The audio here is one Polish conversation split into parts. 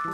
Myślisz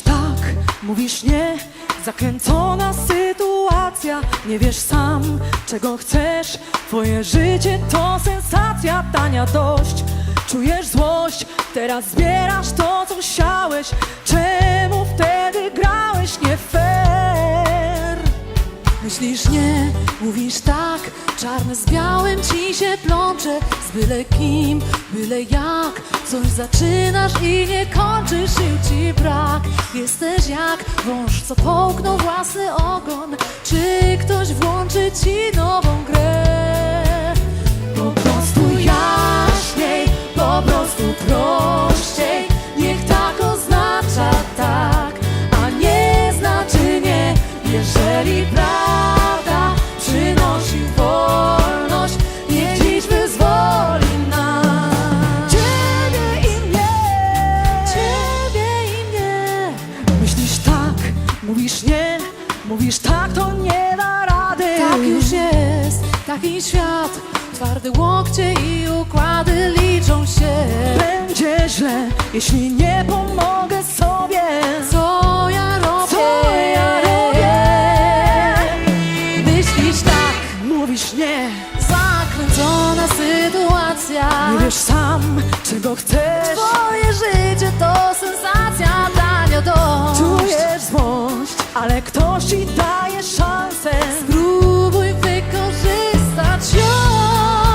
tak, mówisz nie, zakręcona sytuacja. Nie wiesz sam, czego chcesz. Twoje życie to sensacja, tania dość. Czujesz złość, teraz zbierasz to, co siałeś. Czemu wtedy grałeś nie fair? Myślisz nie, mówisz tak Czarne z białym ci się plącze Z byle kim, byle jak Coś zaczynasz i nie kończysz Sił ci brak Jesteś jak wąż, co połknął własny ogon Czy ktoś włączy ci nową grę? Po prostu jaśniej, po prostu prościej. Niech tak oznacza tak, a nie znaczy nie. Jeżeli prawda przynosi wolność Niech dziś wyzwoli nas. Ciebie i mnie. Ciebie i mnie. Myślisz tak, mówisz nie, mówisz tak, to nie da rady. Tak już jest, taki świat Twarde łokcie i układy liczą się Będzie źle, jeśli nie pomogę sobie. Co ja robię? Co ja robię? Myślisz tak, Mówisz nie, zakręcona sytuacja nie wiesz sam, czego chcesz. Twoje życie to sensacja, tania dość Czujesz złość, ale ktoś ci daje szansę. 就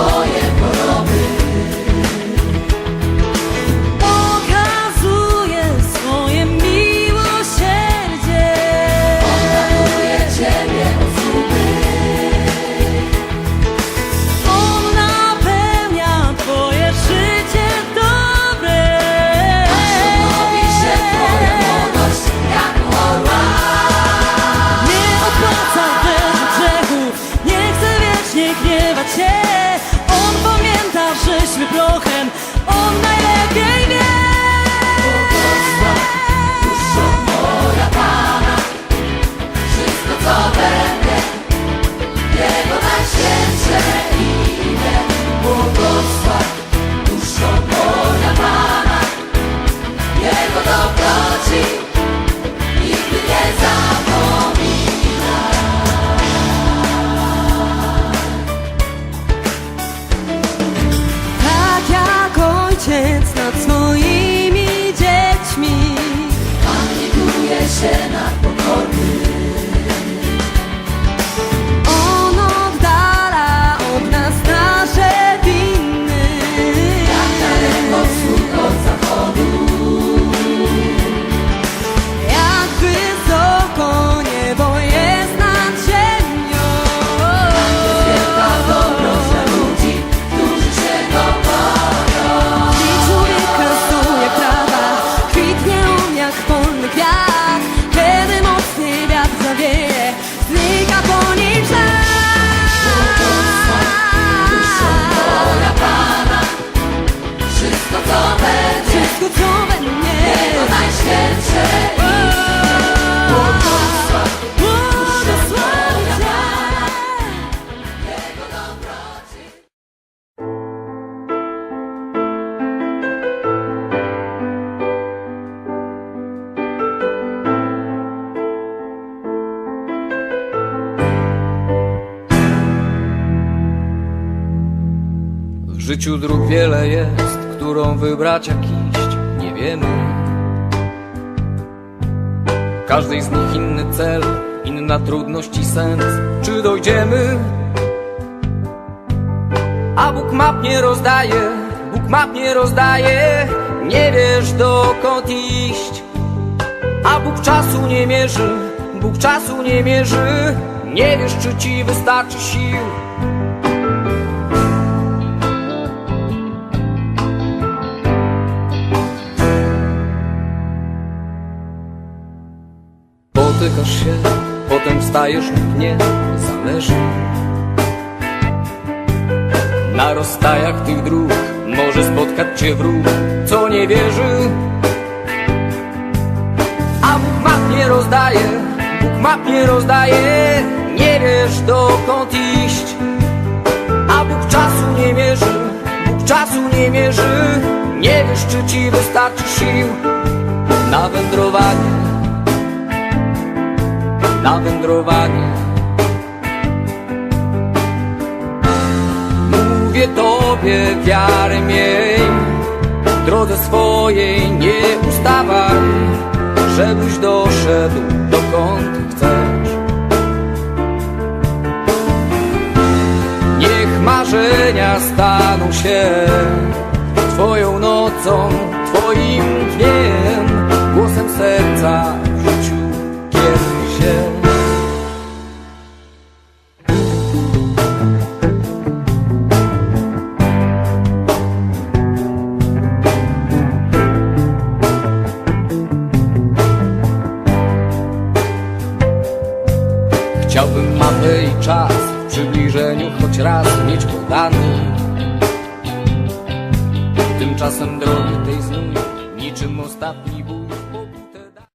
Oh, chance, not so życiu dróg wiele jest, którą wybrać jak iść, nie wiemy. Każdej z nich inny cel, inna trudność i sens. Czy dojdziemy? A Bóg map nie rozdaje, Bóg map nie rozdaje, nie wiesz dokąd iść. A Bóg czasu nie mierzy, Bóg czasu nie mierzy, nie wiesz czy ci wystarczy sił. Potykasz się, potem wstajesz lub nie, zależy. Na rozstajach tych dróg może spotkać cię wróg, co nie wierzy. A Bóg map nie rozdaje, Bóg map nie rozdaje, nie wiesz dokąd iść. A Bóg czasu nie mierzy, Bóg czasu nie mierzy, nie wiesz czy ci wystarczy sił na wędrowanie na wędrowanie. Mówię Tobie wiarę miej, w drodze swojej nie ustawaj, żebyś doszedł dokąd chcesz. Niech marzenia staną się Twoją nocą, Twoim dniem, głosem serca czas w przybliżeniu choć raz mieć podany. Tymczasem drogi tej znów niczym ostatni